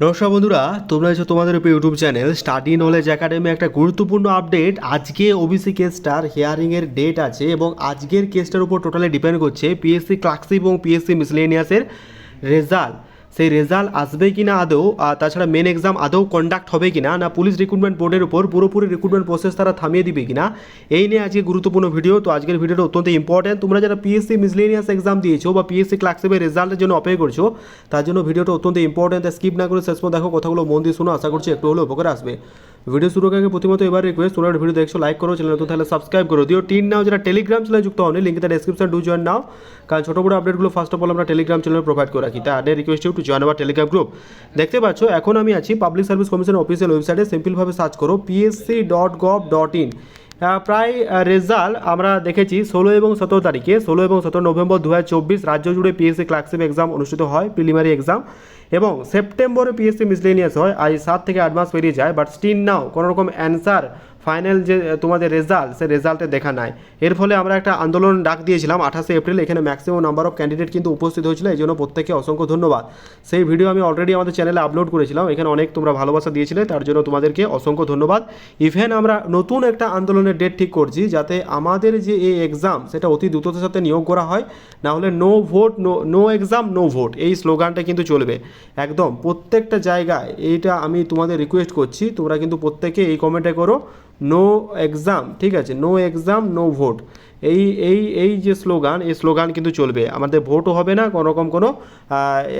নমস্কার বন্ধুরা, তোমরা হচ্ছে তোমাদের উপর YouTube channel study knowledge academy একটা গুরুত্বপূর্ণ আপডেট আজকে ওবিসি কেসটার হিয়ারিংয়ের ডেট আছে এবং আজকের কেসটার উপর টোটালি ডিপেন্ড করছে পিএসসি ক্লার্কশিপ এবং পিএসসি মিসলেনিয়াসের রেজাল্ট সেই রেজাল্ট আসবে কি না আদৌ তাছাড়া মেন এক্সাম আদৌ কন্ডাক্ট হবে কি না না পুলিশ রিক্রুটমেন্ট বোর্ডের উপর পুরোপুরি রিক্রুটমেন্ট প্রসেস তারা থামিয়ে দিবে কি না এই নিয়ে আজকে গুরুত্বপূর্ণ ভিডিও তো আজকের ভিডিওটা অত্যন্ত ইম্পর্টেন্ট তোমরা যারা পিএসসি মিসলেনিয়াস এক্সাম দিয়েছ বা পিএসসি ক্লার্কশিপের রেজাল্টের জন্য অপেক্ষা করছ, তার জন্য ভিডিওটা অত্যন্ত ইম্পর্টেন্ট স্কিপ না করে শেষ পর্যন্ত দেখো কথাগুলো মন দিয়ে শোনো। আশা করছি একটু হলেও উপকার আসবে। ভিডিও শুরু আগে প্রথমত এবার রিকোয়েস্ট তোমরা ভিডিও দেখছ লাইক করো চ্যানেল নতুন তাহলে সাবস্ক্রাইব করো। দিও টিন নাও, যারা টেলিগ্রাম চ্যানেলে যুক্ত হন তার ডেসক্রিপশন ডু জয়েন নাও। কারণ ছোটো বড় আপডেটগুলো ফার্স্ট অফ অল আমরা টেলিগ্রাম চ্যানেলে প্রোভাইড করে রাখি। তাই আডের request to join our Telegram group দেখতে পাচ্ছ, এখন আমি আছি পাবলিক সার্ভিস কমিশন অফিসিয়াল ওয়েবসাইটে সিম্পলভাবে সার্চ করো PSC dot gov dot in প্রায় রেজাল্ট আমরা দেখেছি ষোলো এবং সতেরো তারিখে। ষোলো এবং সতেরো নভেম্বর দু হাজার চব্বিশ রাজ্য জুড়ে পিএসসি ক্লার্কশিপ এক্সাম অনুষ্ঠিত হয় প্রিলিমারি এক্সাম এবং সেপ্টেম্বরে পিএসসি মিসলেনিয়াস হয়, আজ সাত থেকে আট মাস যায়। বাট স্টিল নাও কোনোরকম অ্যান্সার ফাইনাল যে তোমাদের রেজাল্ট, সে রেজাল্টে দেখা নাই। এর ফলে আমরা একটা আন্দোলন ডাক দিয়েছিলাম আঠাশে এপ্রিল, এখানে ম্যাক্সিমাম নাম্বার অফ ক্যান্ডিডেট কিন্তু উপস্থিত হয়েছিল, এই জন্য প্রত্যেককে অসংখ্য ধন্যবাদ। সেই ভিডিও আমি অলরেডি আমাদের চ্যানেলে আপলোড করেছিলাম, এখানে অনেক তোমরা ভালোবাসা দিয়েছিলে, তার জন্য তোমাদেরকে অসংখ্য ধন্যবাদ। ইভেন আমরা নতুন একটা আন্দোলনের ডেট ঠিক করছি, যাতে আমাদের যে এই এক্সাম সেটা অতি দ্রুততার সাথে নিয়োগ করা হয়, না হলে no vote no no exam no vote এই স্লোগানটা কিন্তু চলবে। একদম, প্রত্যেকটা জায়গায় এইটা আমি তোমাদের রিকোয়েস্ট করছি, তোমরা কিন্তু প্রত্যেকে এই কমেন্টে করো। নো এক্সাম ঠিক আছে? নো এক্সাম নো ভোট এই এই এই যে স্লোগান, এই স্লোগান কিন্তু চলবে। আমাদের ভোটও হবে না, কোনো রকম কোনো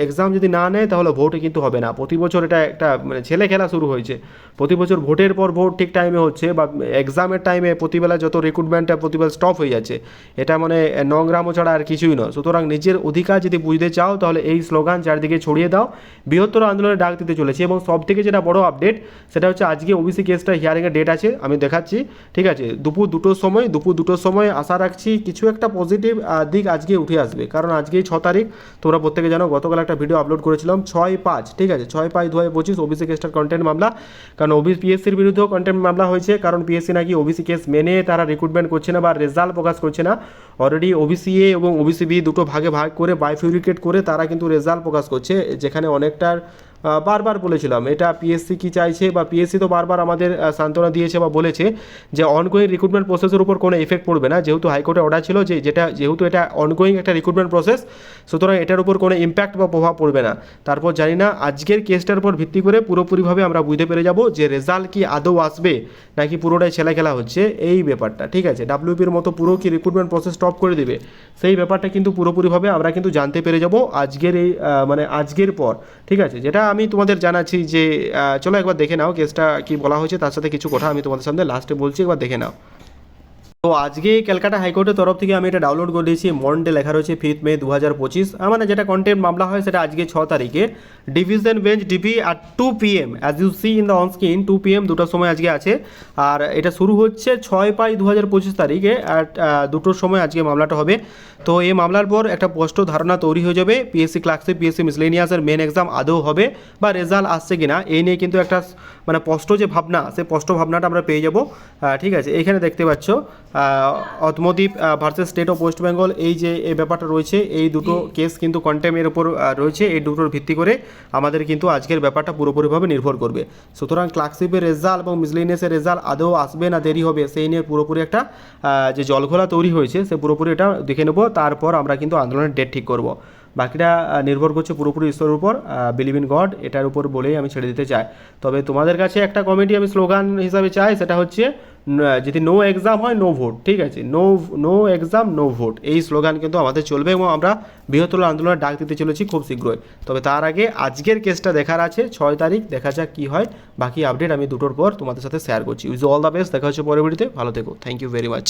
এক্সাম যদি না নেয়, তাহলে ভোটও কিন্তু হবে না। প্রতি বছর এটা একটা মানে ছেলে খেলা শুরু হয়েছে। প্রতি বছর ভোটের পর ভোট ঠিক টাইমে হচ্ছে, বা এক্সামের টাইমে প্রতিবেলা যত রিক্রুটমেন্টটা প্রতিবেলা স্টপ হয়ে যাচ্ছে, এটা মানে নোংরামো ছাড়া আর কিছুই নয়। সুতরাং নিজের অধিকার যদি বুঝতে চাও, তাহলে এই স্লোগান চারদিকে ছড়িয়ে দাও। বৃহত্তর আন্দোলনে ডাক দিতে চলেছে, এবং সব থেকে যেটা বড় আপডেট সেটা হচ্ছে আজকে ওবিসি কেসটা হিয়ারিংয়ের ডেট আছে, আমি দেখাচ্ছি। ঠিক আছে, দুপুর দুটোর সময়, দুপুর দুটোর সময় আশা রাখছি কিছু একটা পজিটিভ দিক আজকে উঠে আসবে। কারণ আজকেই ছ তারিখ, তোমরা প্রত্যেকে জানো, গতকাল একটা ভিডিও আপলোড করেছিলাম, ছয় পাঁচ, ঠিক আছে? ছয় পাঁচ দু হাজার পঁচিশ ওবিসি কেসটার কন্টেন্ট মামলা। কারণ ওবিসি পিএসসির বিরুদ্ধেও কন্টেন্ট মামলা হয়েছে, কারণ পিএসসি নাকি ওবিসি কেস মেনে তারা রিক্রুটমেন্ট করছে না বা রেজাল্ট প্রকাশ করছে না। অলরেডি ওবিসি এ এবং ওবিসি বি দুটো ভাগে ভাগ করে বাইফিউরিকেট করে তারা কিন্তু রেজাল্ট প্রকাশ করছে, যেখানে অনেকটার বারবার বলেছিলাম, এটা পিএসসি কি চাইছে বা পিএসসি তো বারবার আমাদের সান্ত্বনা দিয়েছে বা বলেছে যে অনগোয়িং রিক্রুটমেন্ট প্রসেসের উপর কোনো এফেক্ট পড়বে না। যেহেতু হাইকোর্টে অর্ডার ছিল যে যেটা, যেহেতু এটা অনগোয়িং একটা রিক্রুটমেন্ট প্রসেস সুতরাং এটার উপর কোনো ইম্প্যাক্ট বা প্রভাব পড়বে না। তারপর জানি না, আজকের কেসটার উপর ভিত্তি করে পুরোপুরিভাবে আমরা বুঝতে পেরে যাব যে রেজাল্ট কি আদৌ আসবে নাকি পুরোটাই ছেলে খেলা হচ্ছে, এই ব্যাপারটা, ঠিক আছে? ডাব্লিউপির মতো পুরো কি রিক্রুটমেন্ট প্রসেস স্টপ করে দেবে, সেই ব্যাপারটা কিন্তু পুরোপুরিভাবে আমরা কিন্তু জানতে পেরে যাব আজকের এই মানে আজকের পর, ঠিক আছে? যেটা আমি তোমাদের জানাচ্ছি যে চলো একবার দেখে নাও কেসটা কি বলা হয়েছে, তার সাথে কিছু কথা আমি তোমাদের সামনে লাস্টে বলছি, একবার দেখে নাও। তো আজকে ক্যালকাটা হাইকোর্টের তরফ থেকে আমি এটা ডাউনলোড করে দিয়েছি। মন্ডে লেখা রয়েছে ফিফথ মে দু হাজার পঁচিশ মানে যেটা কন্টেন্ট মামলা হয় সেটা আজকে ছ তারিখে। Division bench DP R two PM as you see in the on screen two PM দুটোর সময় আজকে আছে। আর এটা শুরু হচ্ছে ছয় পাঁচ দু হাজার পঁচিশ তারিখে আর দুটোর সময় আজকে মামলাটা হবে। তো এই মামলার পর একটা স্পষ্ট ধারণা তৈরি হয়ে যাবে। পিএসসি ক্লার্কশিপ পিএসসি মিসলেনিয়াসের মেন এক্সাম আদৌ হবে বা রেজাল্ট আসছে কিনা, এই নিয়ে কিন্তু একটা মানে স্পষ্ট যে ভাবনা, সেই স্পষ্ট ভাবনাটা আমরা পেয়ে যাব। ঠিক আছে, এখানে দেখতে পাচ্ছ। অতমদ্বীপ versus state of West Bengal এই যে এই ব্যাপারটা রয়েছে এই দুটো কেস কিন্তু কন্টেমের উপর রয়েছে এই দুটোর ভিত্তি করে আমাদের কিন্তু আজকের ব্যাপারটা পুরোপুরিভাবে নির্ভর করবে। সুতরাং ক্লার্কশিপের রেজাল্ট এবং মিসলেনিয়াসের রেজাল্ট আদৌ আসবে না দেরি হবে সেই নিয়ে পুরোপুরি একটা যে জলঘোলা তৈরি হয়েছে সে পুরোপুরি এটা দেখে নেব তারপর আমরা কিন্তু আন্দোলনের ডেট ঠিক করব। বাকিটা নির্ভর করছে পুরোপুরি ঈশ্বরের উপর বিলিভ ইন গড এটার উপর বলেই আমি ছেড়ে দিতে চাই। তবে তোমাদের কাছে একটা কমেডি আমি স্লোগান হিসাবে চাই সেটা হচ্ছে যদি নো এক্সাম হয় নো ভোট ঠিক আছে? No no exam no vote এই স্লোগান কিন্তু আমাদের চলবে এবং আমরা বৃহত্তর আন্দোলনের ডাক দিতে চলেছি খুব শীঘ্রই। তবে তার আগে আজকের কেসটা দেখার আছে, ছয় তারিখ, দেখা যাক কী হয়। বাকি আপডেট আমি দুটোর পর তোমাদের সাথে শেয়ার করছি। উইজ অল দ্য বেস্ট দেখা হচ্ছে পরবর্তীতে, ভালো থেকো থ্যাংক ইউ ভেরি মাচ